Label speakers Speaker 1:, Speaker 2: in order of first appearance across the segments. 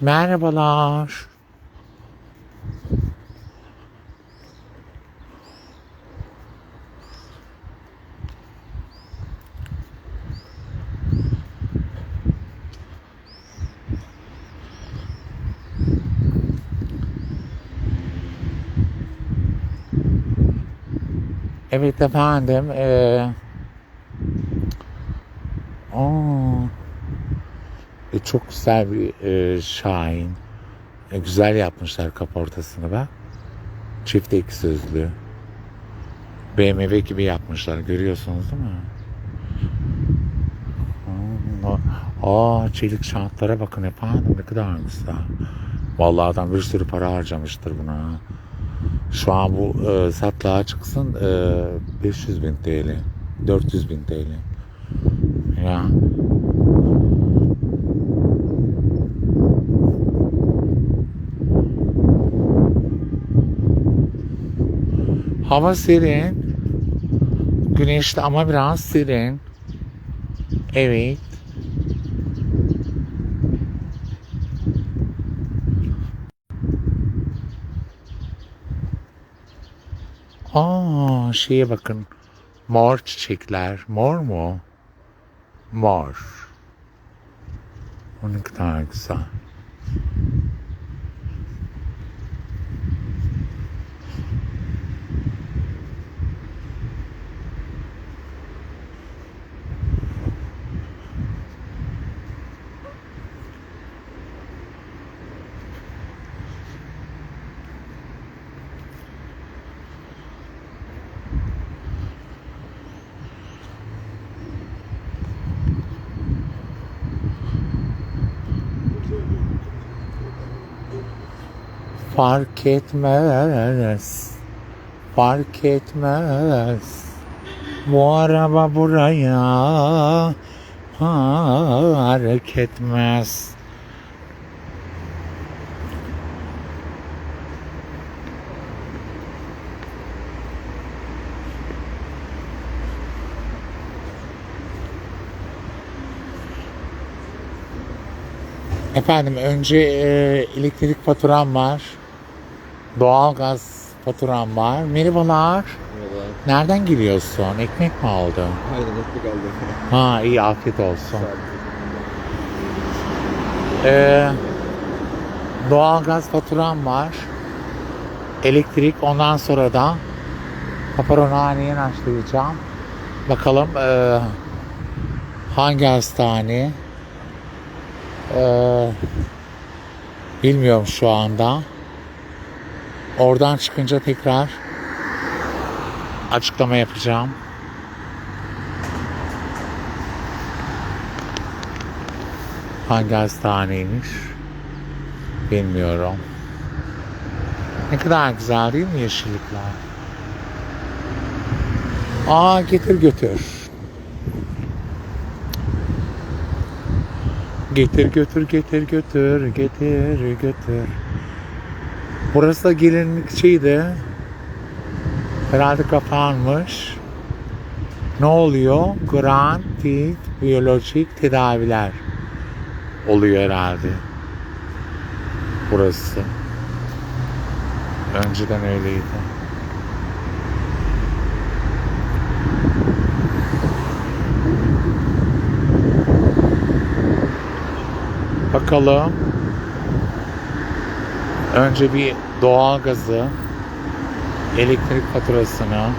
Speaker 1: Merhabalar. Evet efendim. Ee, aa, e, çok güzel bir e, Şahin. E, güzel yapmışlar kaportasını bak. Çift ek sözlü. BMW gibi yapmışlar. Görüyorsunuz değil mi? Aa, çelik şantlara bakın efendim ne kadar güzel. Vallahi adam bir sürü para harcamıştır buna. Şu an bu e, satlığa çıksın e, 500 bin TL. 400 bin TL. Ya. Hava serin. Güneşli ama biraz serin. Evet. Aa, şeye bakın. Mor çiçekler. Mor mu? Mor. O ne kadar güzel. Fark etmez. Fark etmez. Bu araba buraya fark etmez. Efendim önce e, elektrik faturam var. Doğalgaz faturam var. Merhabalar.
Speaker 2: Merhaba.
Speaker 1: Nereden geliyorsun? Ekmek mi aldın?
Speaker 2: Aynen ekmek aldım.
Speaker 1: Ha iyi afiyet olsun. Ee, doğalgaz faturam var. Elektrik ondan sonra da paparonhaneyi başlayacağım. Bakalım ee, hangi hastane? Ee, bilmiyorum şu anda. Oradan çıkınca tekrar açıklama yapacağım. Hangi hastaneymiş? Bilmiyorum. Ne kadar güzel değil mi yeşillikler? Aa getir götür. Getir götür getir götür getir götür. Burası da gelinlikçiydi. Herhalde kapanmış. Ne oluyor? Grantit biyolojik tedaviler oluyor herhalde. Burası. Önceden öyleydi. Bakalım. Önce bir doğalgazı, elektrik faturasını,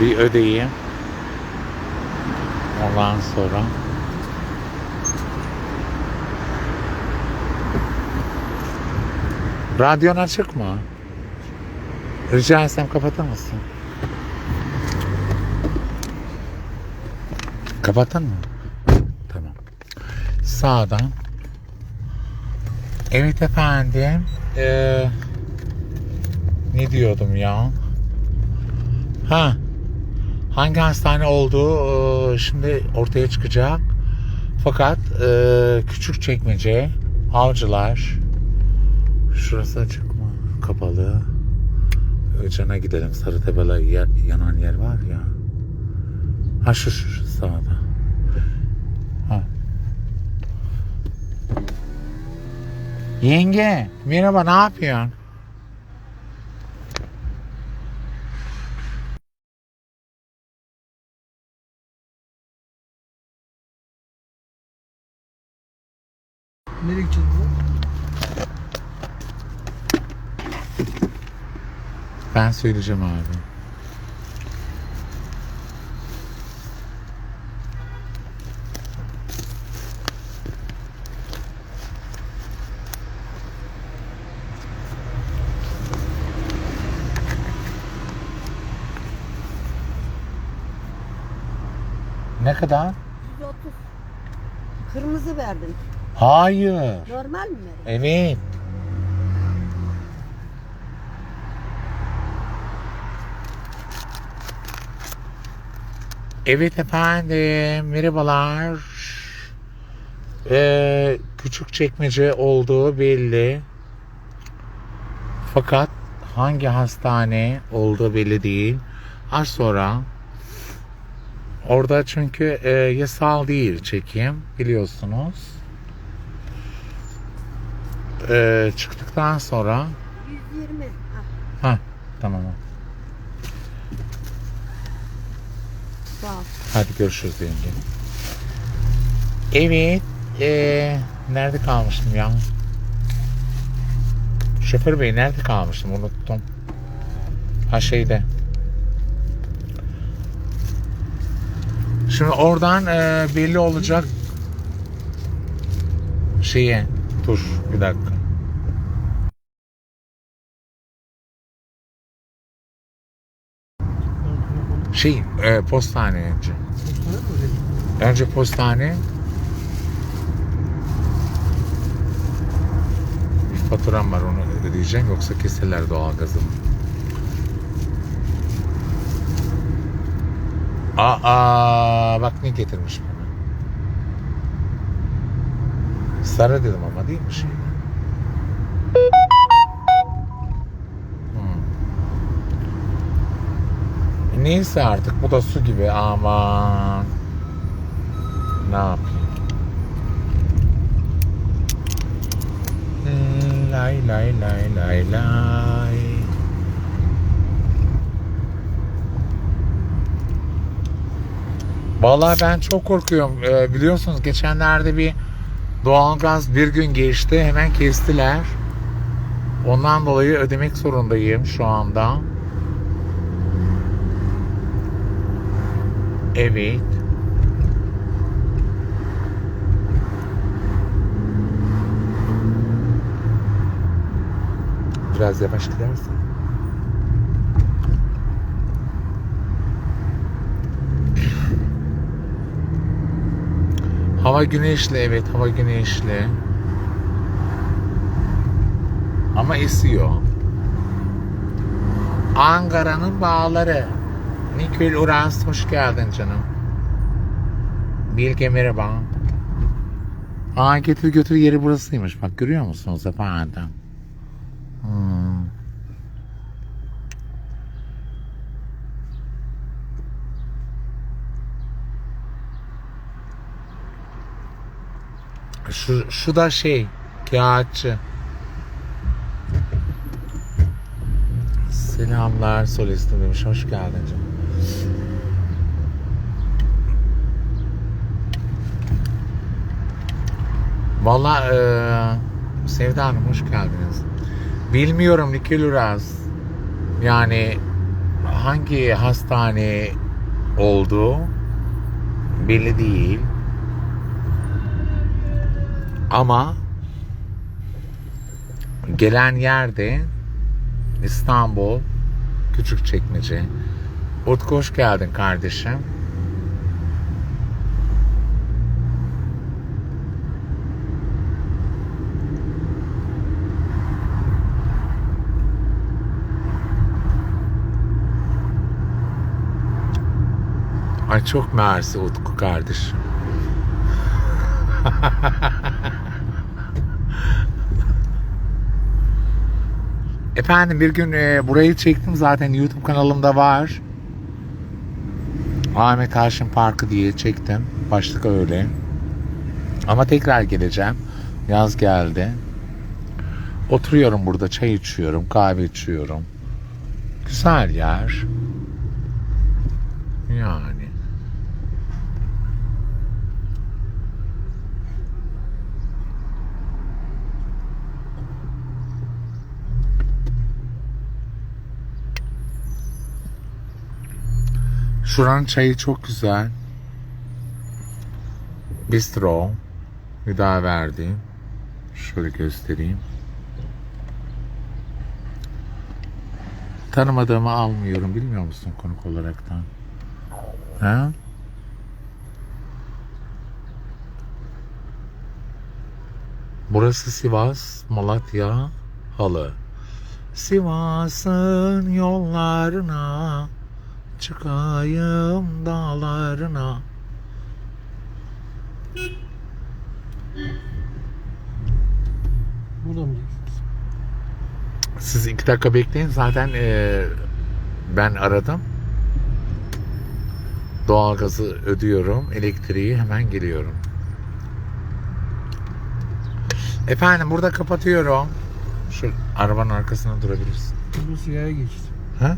Speaker 1: bir ödeyeyim. Ondan sonra Radyon açık mı? Rica etsem kapatır mısın? Kapatın mı? Sağdan. Evet efendim. Ee, ne diyordum ya? Ha. Hangi hastane olduğu e, şimdi ortaya çıkacak. Fakat e, küçük çekmece, avcılar. Şurası açık mı? Kapalı. Cana gidelim. Sarı tabela yer- yanan yer var ya. Ha şu şu, şu sağda. Yenge merhaba ne yapıyorsun?
Speaker 2: Nereye gideceğiz?
Speaker 1: Ben söyleyeceğim abi. Ne kadar?
Speaker 3: 130. Kırmızı verdin.
Speaker 1: Hayır.
Speaker 3: Normal mi?
Speaker 1: Evet. Evet efendim, merhabalar. Ee, küçük çekmece olduğu belli. Fakat hangi hastane olduğu belli değil. Az sonra orada çünkü e, yasal değil çekim biliyorsunuz. Ee, çıktıktan sonra
Speaker 3: 120. Ah,
Speaker 1: ha tamam.
Speaker 3: ol.
Speaker 1: Hadi görüşürüz yenge. Evet. Ee, nerede kalmıştım ya? Şoför bey nerede kalmıştım unuttum. Ha şeyde. Şimdi oradan e, belli olacak şeye. Dur bir dakika. Şey e, postane önce. Önce postane. Bir faturam var onu ödeyeceğim yoksa keserler doğalgazımı. Aa bak ne getirmiş bana. Sarı dedim ama değil mi şey? Hmm. Neyse artık bu da su gibi aman. Ne yapayım? Lay lay lay lay lay. Vallahi ben çok korkuyorum. Ee, biliyorsunuz geçenlerde bir doğalgaz bir gün geçti. Hemen kestiler. Ondan dolayı ödemek zorundayım şu anda. Evet. Biraz yavaş gidersen. Hava güneşli evet hava güneşli. Ama esiyor. Ankara'nın bağları. Nikül Uras hoş geldin canım. Bilge merhaba. Aa getir götür yeri burasıymış. Bak görüyor musunuz efendim? Hmm. Şu, şu da şey kağıtçı. Selamlar solistim demiş. Hoş geldin canım. Valla eee Sevda Hanım hoş geldiniz. Bilmiyorum Nikil Uraz. Yani hangi hastane olduğu belli değil. Ama gelen yerde İstanbul Küçükçekmece. Utku hoş geldin kardeşim. Ay çok mersi Utku kardeşim. Efendim bir gün e, burayı çektim zaten YouTube kanalımda var. Ahmet Haşim Parkı diye çektim. Başlık öyle. Ama tekrar geleceğim. Yaz geldi. Oturuyorum burada çay içiyorum, kahve içiyorum. Güzel yer. Yani. Şuranın çayı çok güzel. Bistro. Bir daha verdiğim. Şöyle göstereyim. Tanımadığımı almıyorum. Bilmiyor musun konuk olaraktan? Ha? Burası Sivas, Malatya, Halı. Sivas'ın yollarına çıkayım dağlarına.
Speaker 2: Burada mı gideceksiniz?
Speaker 1: Siz iki dakika bekleyin. Zaten eee, ben aradım. Doğalgazı ödüyorum. Elektriği hemen geliyorum. Efendim burada kapatıyorum. Şu arabanın arkasına durabilirsin.
Speaker 2: Burası yaya geçidi.
Speaker 1: Ha?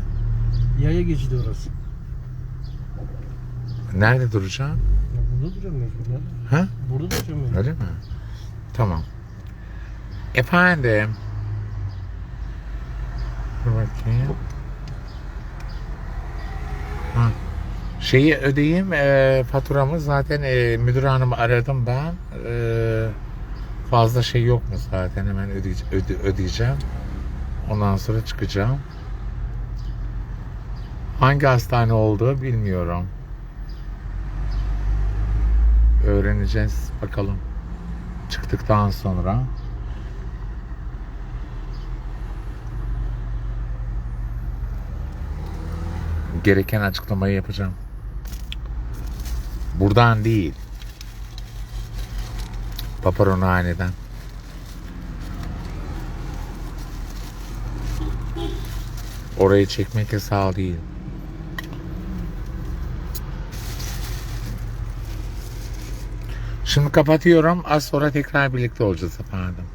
Speaker 2: Yaya geçidi orası.
Speaker 1: Nerede duracağım?
Speaker 2: Ya burada duracağım mecbur.
Speaker 1: Ha?
Speaker 2: Burada duracağım mecbur.
Speaker 1: Öyle mi? Tamam. Efendim. Dur bakayım. Ha. Şeyi ödeyeyim e, faturamı zaten e, müdür hanımı aradım ben. E, fazla şey yok mu zaten hemen ödeye- öde- ödeyeceğim. Ondan sonra çıkacağım. Hangi hastane olduğu bilmiyorum. Öğreneceğiz bakalım çıktıktan sonra gereken açıklamayı yapacağım. Buradan değil. Paparonhane'den. Orayı çekmek yasağı değil. Şimdi kapatıyorum. Az sonra tekrar birlikte olacağız efendim.